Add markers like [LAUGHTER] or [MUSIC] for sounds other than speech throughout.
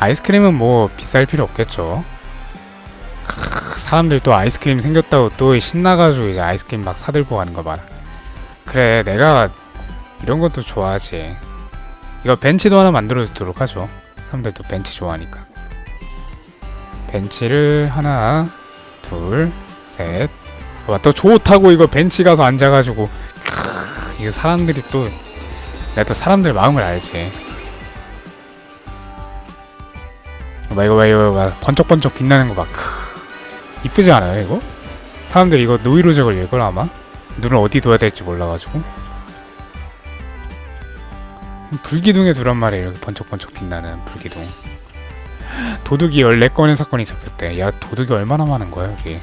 아이스크림은 뭐 비쌀 필요 없겠죠. 크, 사람들 또 아이스크림 생겼다고 또 신나가지고 이제 아이스크림 막 사들고 가는 거 봐라. 그래, 내가 이런 것도 좋아하지. 이거 벤치도 하나 만들어 주도록 하죠. 사람들도 벤치 좋아하니까. 벤치를 하나, 둘, 셋. 와, 또 좋다고 이거 벤치 가서 앉아가지고 크, 이거 사람들이 또 내가 또 사람들 마음을 알지. 봐 이거 봐 이거 봐 번쩍번쩍 빛나는 거 봐. 크. 이쁘지 않아요 이거? 사람들이 이거 노이로제 걸릴 걸 아마 눈을 어디 둬야 될지 몰라가지고 불기둥에 두란 말이야 이렇게 번쩍번쩍 빛나는 불기둥. 도둑이 14건의 사건이 잡혔대. 야 도둑이 얼마나 많은 거야 여기.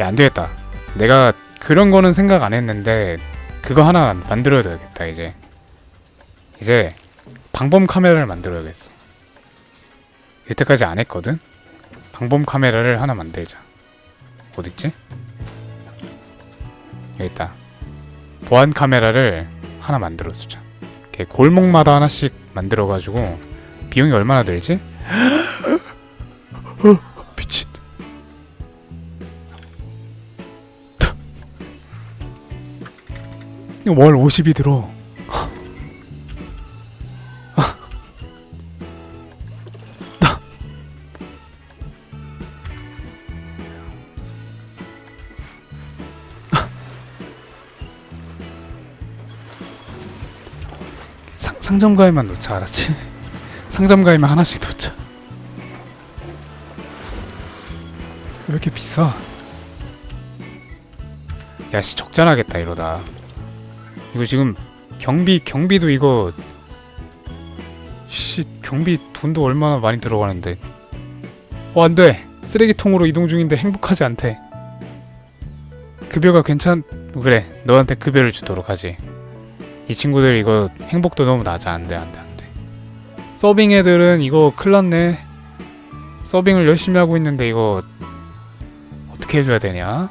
야 안되겠다. 내가 그런 거는 생각 안 했는데 그거 하나 만들어야겠다 이제. 이제 방범 카메라를 만들어야겠어. 여태까지 안 했거든? 방범 카메라를 하나 만들자. 어딨지? 여기 있다. 보안 카메라를 하나 만들어주자. 이렇게 골목마다 하나씩 만들어가지고 비용이 얼마나 들지? [GASPS] 어, 미친. 월 50이 들어. 상, 상점 가에만 놓자 알았지? 상점 가에만 하나씩 놓자. 왜 이렇게 비싸? 야씨 적자나겠다 이러다. 이거 지금 경비 경비도 이거 씨 경비 돈도 얼마나 많이 들어가는데. 어 안돼. 쓰레기통으로 이동 중인데 행복하지 않대. 급여가 괜찮 그래 너한테 급여를 주도록 하지 이 친구들 이거 행복도 너무 낮아. 안돼 안돼 안돼. 서빙 애들은 이거 큰일났네. 서빙을 열심히 하고 있는데 이거 어떻게 해줘야 되냐?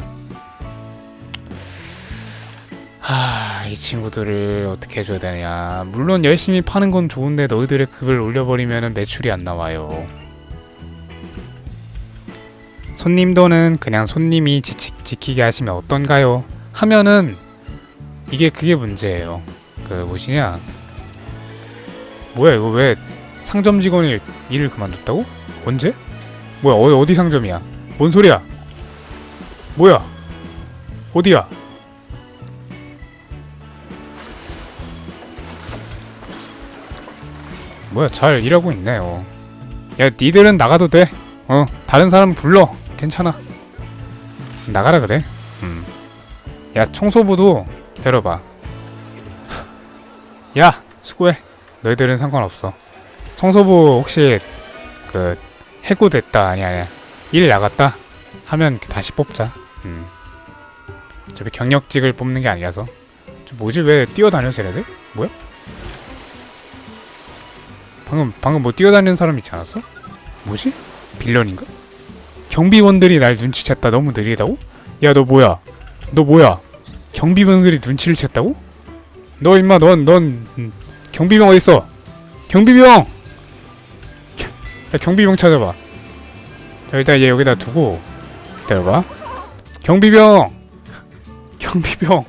하이 친구들을 어떻게 해줘야 되냐? 물론 열심히 파는 건 좋은데 너희들의 급을 올려버리면 매출이 안 나와요. 손님 돈은 그냥 손님이 지, 지키게 하시면 어떤가요? 하면은 이게 그게 문제예요 그 뭐시냐 뭐야 이거 왜 상점 직원이 일을 그만뒀다고? 언제? 뭐야 어, 어디 상점이야? 뭔 소리야? 뭐야? 어디야? 뭐야 잘 일하고 있네요 야 니들은 나가도 돼 어 다른 사람 불러 괜찮아 나가라 그래 음 야 청소부도 기다려봐 야 수고해. 너희들은 상관없어. 청소부 혹시 그 해고됐다 아니 아니야 일 나갔다 하면 다시 뽑자. 음. 어차피 경력직을 뽑는 게 아니라서. 저 뭐지? 왜 뛰어다녀 쟤네들 뭐야? 방금 방금 뭐 뛰어다니는 사람 있지 않았어? 뭐지? 빌런인가? 경비원들이 날 눈치챘다. 너무 느리다고? 야 너 뭐야? 너 뭐야? 경비원들이 눈치를 챘다고 너 임마 넌 넌 경비병 어딨어? 경비병! 야 경비병 찾아봐. 자, 일단 얘 여기다 두고 기다려봐. 경비병! 경비병!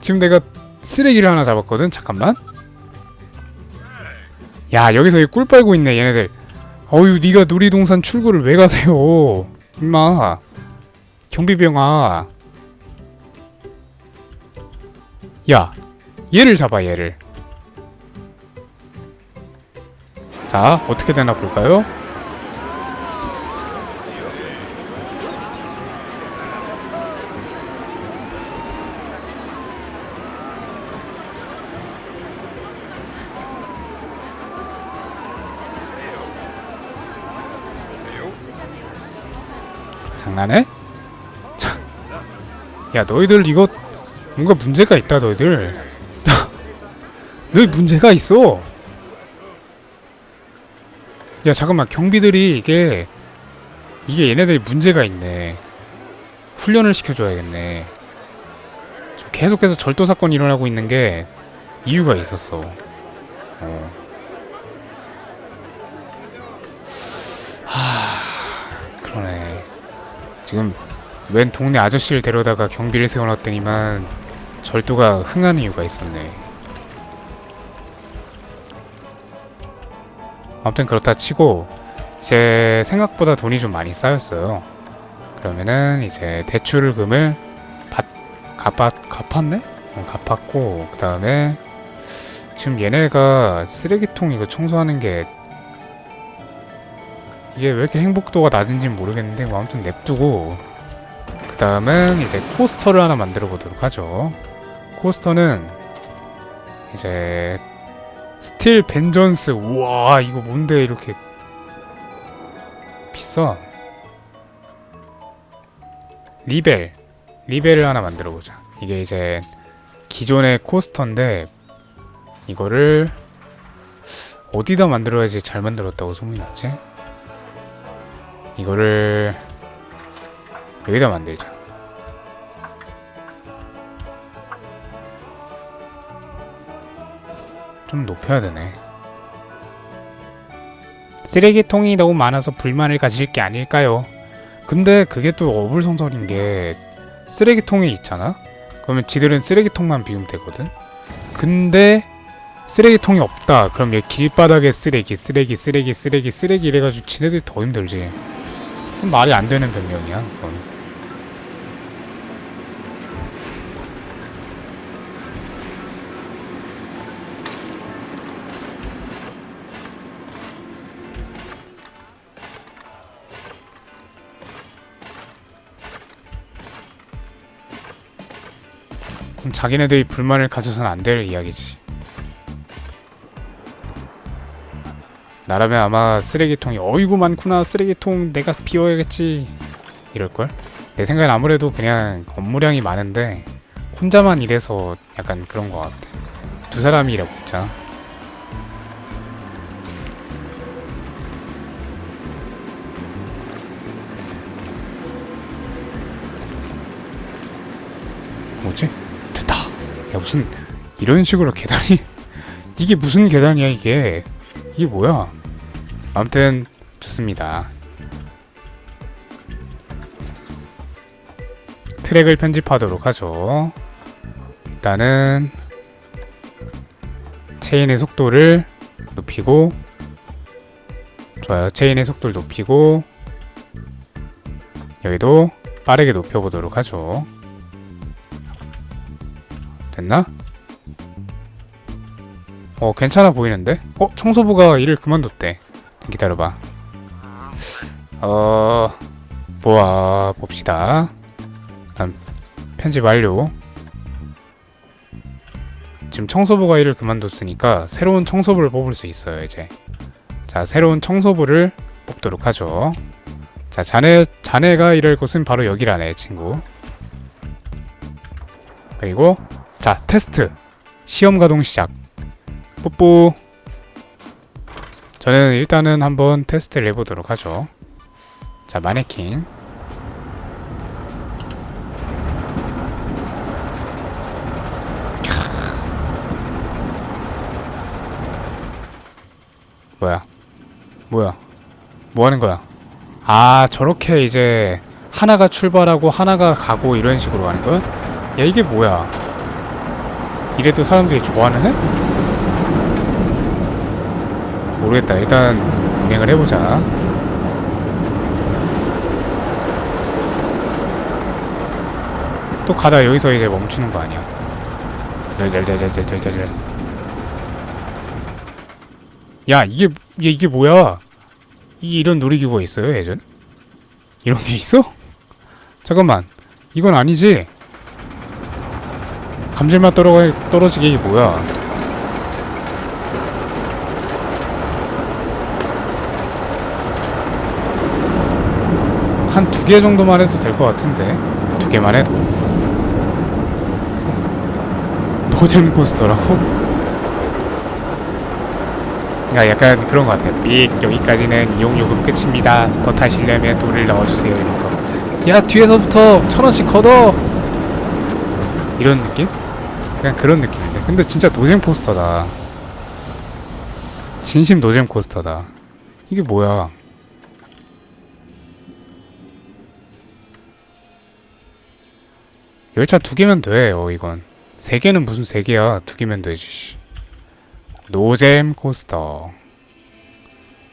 지금 내가 쓰레기를 하나 잡았거든 잠깐만. 야 여기서 이꿀 빨고 있네 얘네들. 어유 니가 놀이동산 출구를 왜 가세요? 임마. 경비병아 야 얘를 잡아 얘를 자 어떻게 되나 볼까요? 장난해? 참. 야 너희들 이거 뭔가 문제가 있다 너희들. [LAUGHS] 너희 문제가 있어. 야 잠깐만. 경비들이 이게 이게 얘네들이 문제가 있네. 훈련을 시켜줘야겠네. 계속해서 절도 사건이 일어나고 있는 게 이유가 있었어. 어. 하, 그러네. 지금 웬 동네 아저씨를 데려다가 경비를 세워놨더니만 절도가 흥한 이유가 있었네. 아무튼 그렇다 치고 이제 생각보다 돈이 좀 많이 쌓였어요. 그러면은 이제 대출금을 받 갚았 갚았네? 어, 갚았고 그 다음에 지금 얘네가 쓰레기통 이거 청소하는 게 이게 왜 이렇게 행복도가 낮은지 모르겠는데 뭐 아무튼 냅두고 그 다음은 이제 코스터를 하나 만들어 보도록 하죠. 코스터는 이제 스틸 벤전스. 우와 이거 뭔데 이렇게 비싸? 리벨 리벨을 하나 만들어 보자. 이게 이제 기존의 코스터인데 이거를 어디다 만들어야지 잘 만들었다고 소문이 났지? 이거를 여기다 만들자 좀 높여야 되네. 쓰레기통이 너무 많아서 불만을 가질 게 아닐까요? 근데 그게 또 어불성설인 게 쓰레기통이 있잖아? 그러면 지들은 쓰레기통만 비우면 되거든? 근데 쓰레기통이 없다. 그럼 얘 길바닥에 쓰레기, 쓰레기, 쓰레기, 쓰레기, 쓰레기 이래가지고 지네들이 더 힘들지. 말이 안 되는 변명이야, 그건. 자기네들이 불만을 가져서는 안될 이야기지. 나라면 아마 쓰레기통이 어이구 많구나 쓰레기통 내가 비워야겠지 이럴걸? 내 생각엔 아무래도 그냥 업무량이 많은데 혼자만 일해서 약간 그런 것 같아. 두 사람이 일하고 있잖아. 무슨 이런 식으로 계단이 [LAUGHS] 이게 무슨 계단이야 이게 이게 뭐야? 아무튼 좋습니다. 트랙을 편집하도록 하죠. 일단은 체인의 속도를 높이고 좋아요. 체인의 속도를 높이고 여기도 빠르게 높여보도록 하죠. 됐나? 어 괜찮아 보이는데? 어 청소부가 일을 그만뒀대. 기다려봐. 어 모아 봅시다. 편집 완료. 지금 청소부가 일을 그만뒀으니까 새로운 청소부를 뽑을 수 있어요 이제. 자 새로운 청소부를 뽑도록 하죠. 자 자네 자네가 일할 곳은 바로 여기라네 친구. 그리고 자 테스트. 시험 가동 시작. 뿌뿌 저는 일단은 한번 테스트를 해보도록 하죠. 자 마네킹. 뭐야? 뭐야? 뭐 하는 거야? 아 저렇게 이제 하나가 출발하고 하나가 가고 이런 식으로 하는 거야? 야 이게 뭐야 이래도 사람들이 좋아하는 애? 모르겠다. 일단 운행을 해보자. 또 가다 여기서 이제 멈추는 거 아니야? 덜덜덜덜덜덜덜. 야 이게, 이게 뭐야? 이, 이런 놀이기구가 있어요 예전? 이런 게 있어? 잠깐만 이건 아니지? 감질맛 떨어 떨어지게 이게 뭐야? 한 두 개 정도만 해도 될 것 같은데 두 개만 해도 노잼 코스터라고? 야 약간 그런 것 같아 삑 여기까지는 이용요금 끝입니다 더 타시려면 돈을 넣어주세요 이러면서 야 뒤에서부터 천 원씩 걷어 이런 느낌? 그냥 그런 느낌인데 근데 진짜 노잼 포스터다 진심 노잼 코스터다. 이게 뭐야? 열차 두 개면 돼. 어 이건 세 개는 무슨 세 개야? 두 개면 되지. 씨. 노잼 코스터.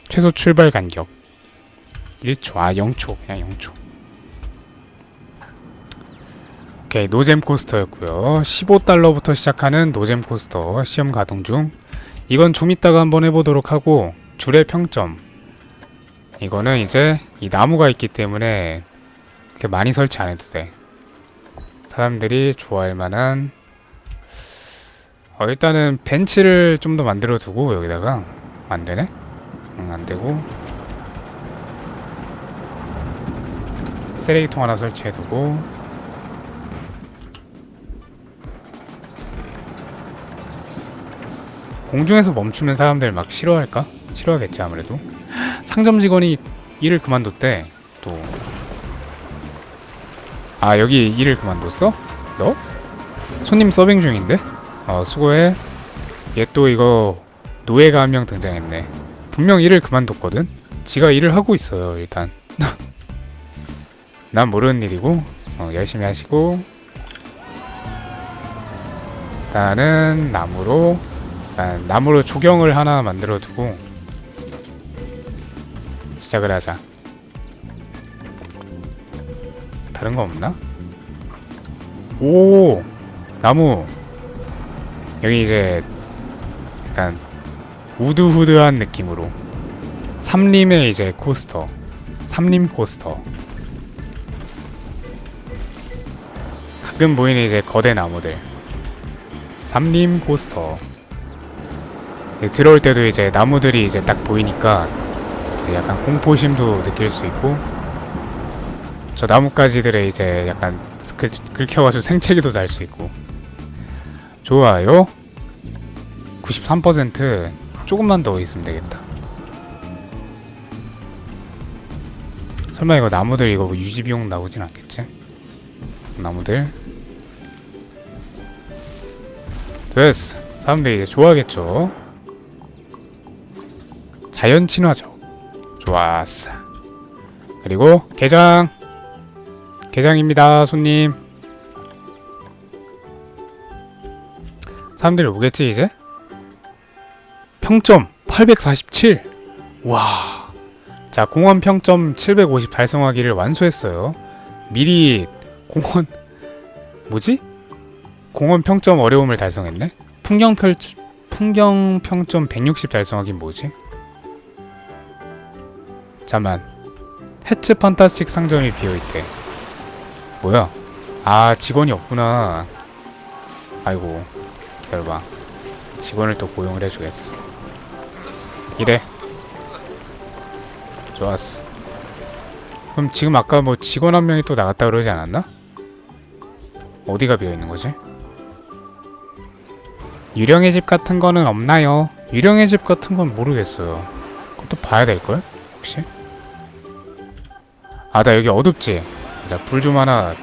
최소 출발 간격 1초. 아 0초. 그냥 0초. 오케이 노잼 코스터였고요. 15달러부터 시작하는 노잼 코스터 시험 가동 중. 이건 좀 이따가 한번 해보도록 하고 줄의 평점. 이거는 이제 이 나무가 있기 때문에 그렇게 많이 설치 안 해도 돼. 사람들이 좋아할 만한 어, 일단은 벤치를 좀 더 만들어 두고 여기다가 안 되네? 응, 안 되고 쓰레기통 하나 설치해 두고 공중에서 멈추면 사람들 막 싫어할까? 싫어하겠지 아무래도 상점 직원이 일을 그만뒀대 또 아 여기 일을 그만뒀어? 너? 손님 서빙 중인데? 어 수고해 얘 또 이거 노예가 한 명 등장했네 분명 일을 그만뒀거든? 지가 일을 하고 있어요 일단 [LAUGHS] 난 모르는 일이고 어, 열심히 하시고 일단은 나무로 일단 나무로 조경을 하나 만들어 두고 시작을 하자. 다른 거 없나? 오 나무. 여기 이제 약간 우드후드한 느낌으로 삼림의 이제 코스터 삼림 코스터. 가끔 보이는 이제 거대 나무들. 삼림 코스터 들어올 때도 이제 나무들이 이제 딱 보이니까 이제 약간 공포심도 느낄 수 있고 저 나뭇가지들에 이제 약간 긁, 긁혀가지고 생채기도 날 수 있고. 좋아요. 93% 조금만 더 있으면 되겠다. 설마 이거 나무들 이거 뭐 유지 비용 나오진 않겠지? 나무들. 됐어. 사람들이 이제 좋아하겠죠 자연 친화적 좋았어 그리고 게장 게장입니다 손님 사람들이 오겠지 이제? 평점 847 와. 자, 공원 평점 750 달성하기를 완수했어요. 미리 공원 뭐지? 공원 평점 어려움을 달성했네. 풍경 펼 풍경 평점 160 달성하긴 뭐지? 잠만. 해츠 판타스틱 상점이 비어 있대. 뭐야? 아, 직원이 없구나. 아이고. 기다려봐. 직원을 또 고용을 해주겠어. 이래. 좋았어. 그럼 지금 아까 뭐 직원 한 명이 또 나갔다 그러지 않았나? 어디가 비어 있는 거지? 유령의 집 같은 거는 없나요? 유령의 집 같은 건 모르겠어요. 그것도 봐야 될 걸? 혹시? 아, 나 여기 어둡지? 자, 불 좀 하나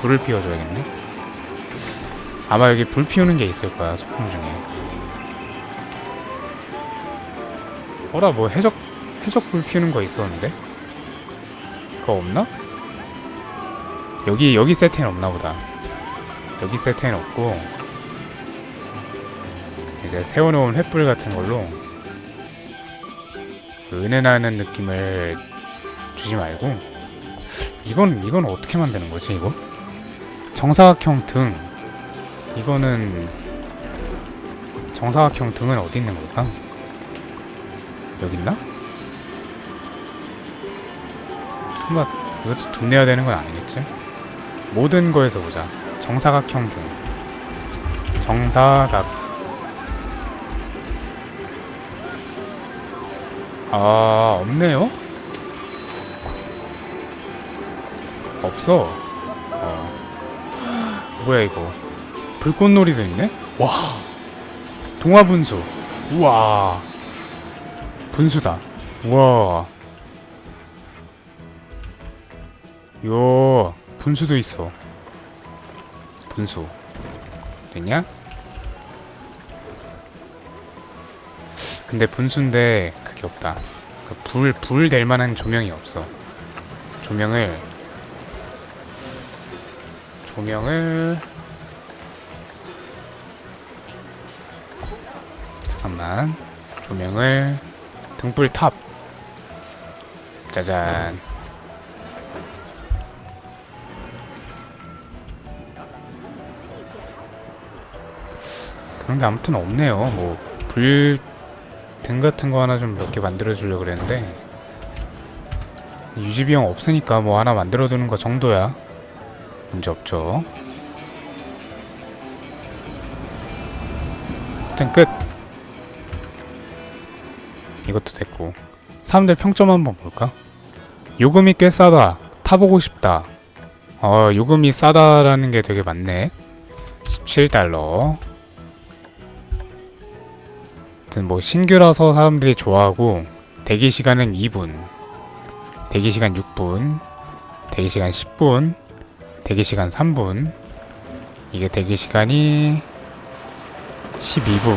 불을 피워줘야겠네. 아마 여기 불 피우는 게 있을 거야 소품 중에. 어라 뭐 해적 해적 불 피우는 거 있었는데? 그거 없나? 여기 여기 세트엔 없나 보다. 여기 세트엔 없고 이제 세워놓은 횃불 같은 걸로 은은하는 느낌을 주지 말고 이건 이건 어떻게 만드는 거지 이거? 정사각형 등 이거는 정사각형 등은 어디 있는 걸까? 여기 있나? 설마 이것도 돈 내야 되는 건 아니겠지? 모든 거에서 보자. 정사각형 등. 정사각. 아, 없네요? 없어. 어. 뭐야, 이거. 불꽃놀이도 있네? 와. 동화 분수. 우와. 분수다. 우와. 요 분수도 있어. 분수. 됐냐? 근데 분수인데 그게 없다. 그 불, 불 될 만한 조명이 없어. 조명을 조명을. 잠깐만. 조명을. 등불 탑. 짜잔. 그런 게 아무튼 없네요. 뭐 불 등 같은 거 하나 좀 몇 개 만들어 주려고 그랬는데. 유지 비용 없으니까 뭐 하나 만들어 두는 거 정도야 문제 없죠. 아무튼 끝. 이것도 됐고. 사람들 평점 한번 볼까? 요금이 꽤 싸다. 타보고 싶다. 어 요금이 싸다라는 게 되게 많네. 17달러. 아무튼 뭐 신규라서 사람들이 좋아하고 대기 시간은 2분. 대기 시간 6분. 대기 시간 10분 대기 시간 3분. 이게 대기 시간이 12분.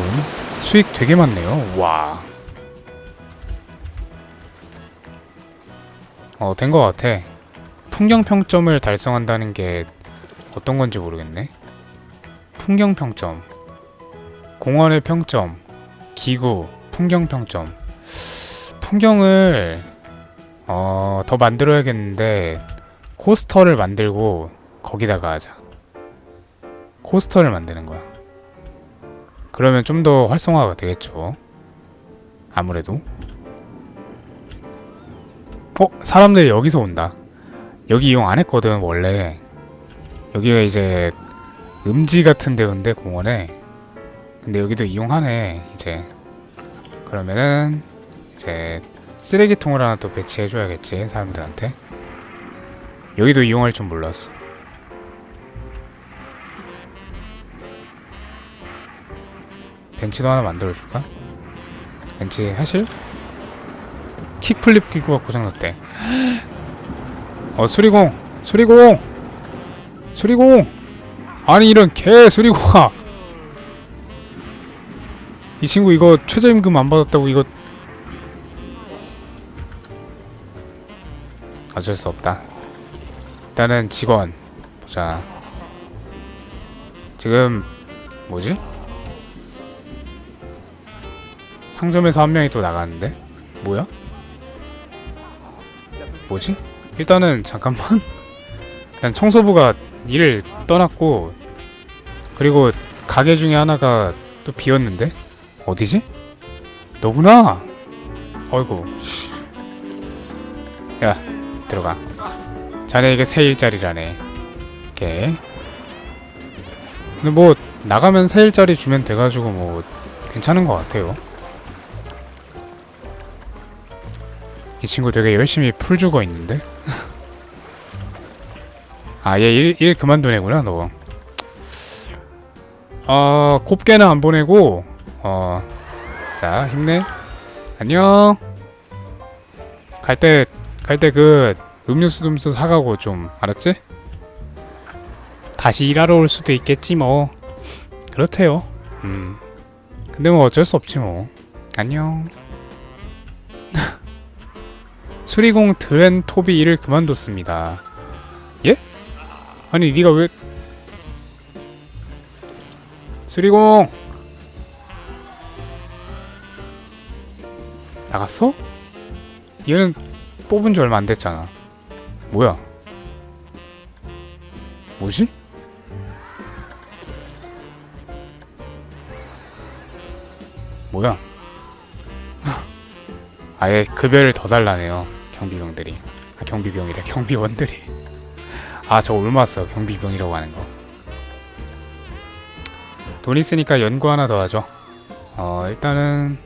수익 되게 많네요. 와. 어, 된 것 같아. 풍경 평점을 달성한다는 게 어떤 건지 모르겠네. 풍경 평점, 공원의 평점, 기구, 풍경 평점. 풍경을 어, 더 만들어야겠는데 코스터를 만들고 거기다가 하자. 코스터를 만드는 거야. 그러면 좀 더 활성화가 되겠죠. 아무래도. 어? 사람들이 여기서 온다. 여기 이용 안 했거든, 원래. 여기가 이제 음지 같은 데인데, 공원에. 근데 여기도 이용하네, 이제. 그러면은, 이제, 쓰레기통을 하나 또 배치해줘야겠지, 사람들한테. 여기도 이용할 줄 몰랐어. 벤치도 하나 만들어줄까? 벤치 하실? 킥플립 기구가 고장났대. 어 수리공, 수리공, 수리공. 아니 이런 개 수리공아. 이 친구 이거 최저임금 안 받았다고 이거 어쩔 수 없다. 일단은 직원 보자. 지금 뭐지? 상점에서 한 명이 또 나갔는데 뭐야? 뭐지? 일단은 잠깐만. [LAUGHS] 일단 청소부가 일을 떠났고 그리고 가게 중에 하나가 또 비었는데 어디지? 너구나. 어이구. 씨. 야 들어가. 자네에게 새 일자리라네. 오케이. 근데 뭐 나가면 새 일자리 주면 돼가지고 뭐 괜찮은 것 같아요. 이 친구 되게 열심히 풀 죽어 있는데? [LAUGHS] 아, 얘 일, 일 그만둔 애구나, 너. 어, 곱게는 안 보내고, 어, 자, 힘내. 안녕. 갈 때, 갈 때 그, 음료수 좀 사가고 좀, 알았지? 다시 일하러 올 수도 있겠지, 뭐. 그렇대요. 음. 근데 뭐 어쩔 수 없지, 뭐. 안녕. [LAUGHS] 수리공 드렌 톱이 일을 그만뒀습니다. 예? 아니 네가 왜 수리공 나갔어? 얘는 뽑은 지 얼마 안 됐잖아. 뭐야? 뭐지? 뭐야? [LAUGHS] 아예 급여를 더 달라네요 경비병들이. 아 경비병이래. 경비원들이. 아 저 올맞어 경비병이라고 하는 거 돈 있으니까 연구 하나 더 하죠. 어 일단은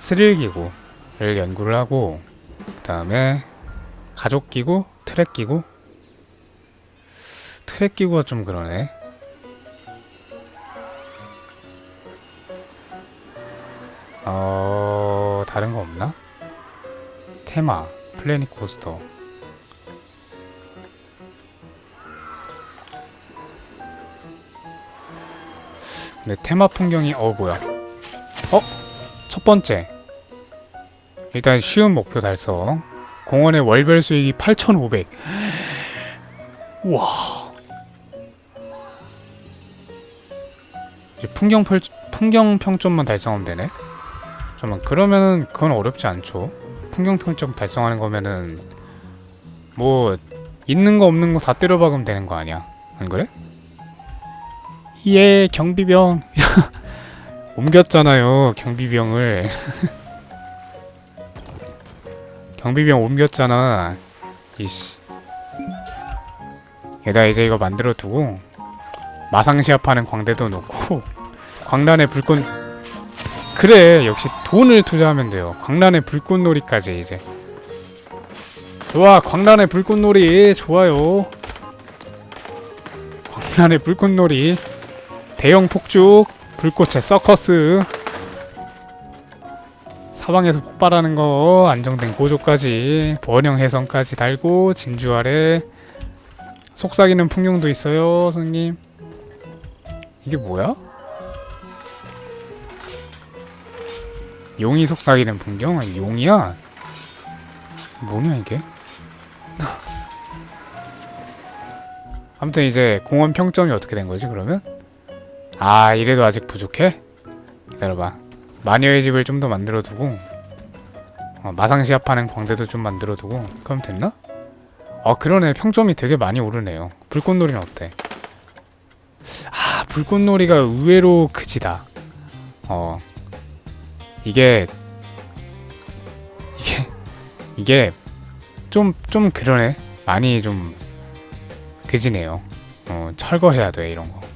스릴기구를 연구를 하고 그 다음에 가족기구 트랙기구. 트랙기구가 좀 그러네. 어 다른 거 없나? 테마 플래닛 코스터. 근데 테마 풍경이 어 뭐야? 어? 첫 번째. 일단 쉬운 목표 달성. 공원의 월별 수익이 8,500 [GASPS] 우와. 이제 풍경 펼 풍경 평점만 달성하면 되네? 잠깐만 그러면은 그건 어렵지 않죠 풍경 평점 달성하는 거면은 뭐 있는 거 없는 거 다 때려박으면 되는 거 아니야? 안 그래? 예 경비병 [LAUGHS] 옮겼잖아요 경비병을. [LAUGHS] 경비병 옮겼잖아. 이씨. 얘다 이제 이거 만들어 두고 마상 시합하는 광대도 놓고 [LAUGHS] 광란의 불꽃 그래 역시 돈을 투자하면 돼요. 광란의 불꽃놀이까지 이제. 좋아 광란의 불꽃놀이. 좋아요. 광란의 불꽃놀이. 대형 폭죽 불꽃의 서커스. 사방에서 폭발하는 거 안정된 고조까지. 번영 해성까지 달고 진주 아래. 속삭이는 풍경도 있어요 선생님. 이게 뭐야? 용이 속삭이는 풍경? 아니, 용이야? 뭐냐 이게? 아무튼 이제 공원 평점이 어떻게 된 거지 그러면? 아 이래도 아직 부족해? 기다려봐 마녀의 집을 좀 더 만들어 두고 어, 마상 시합하는 광대도 좀 만들어 두고 그럼 됐나? 아 그러네 평점이 되게 많이 오르네요 불꽃놀이는 어때? 아 불꽃놀이가 의외로 그지다 어 이게 이게 이게 좀좀 그러네 많이 좀 그지네요 어 철거해야 돼 이런 거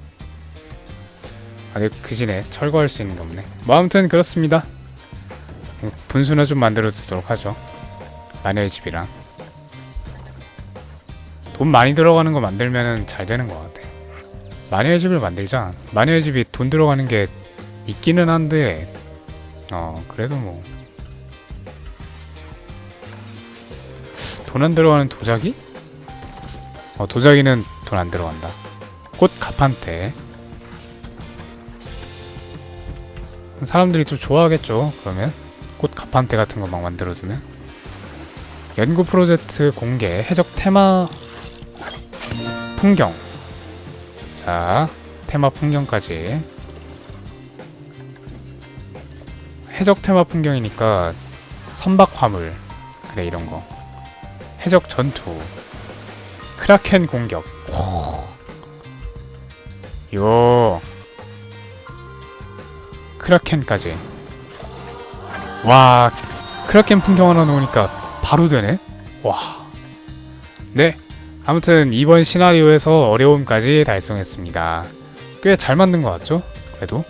아, 네, 그지네. 철거할 수 있는 게 없네. 뭐 아무튼 그렇습니다. 분수나 좀 만들어 두도록 하죠. 마녀의 집이랑. 돈 많이 들어가는 거 만들면은 잘 되는 것 같아. 마녀의 집을 만들자. 마녀의 집이 돈 들어가는 게 있기는 한데, 어, 그래도 뭐. 돈 안 들어가는 도자기? 어, 도자기는 돈 안 들어간다. 꽃 가판대. 사람들이 좀 좋아하겠죠. 그러면 꽃 가판대 같은 거 막 만들어두면 연구 프로젝트 공개 해적 테마 풍경 자 테마 풍경까지 해적 테마 풍경이니까 선박 화물 그래 이런 거. 해적 전투 크라켄 공격. 요 크라켄까지. 와 크라켄 풍경 하나 놓으니까 바로 되네? 와네 아무튼 이번 시나리오에서 어려움까지 달성했습니다. 꽤 잘 만든 것 같죠? 그래도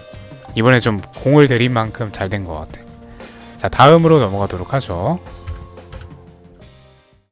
이번에 좀 공을 들인 만큼 잘 된 것 같아. 자 다음으로 넘어가도록 하죠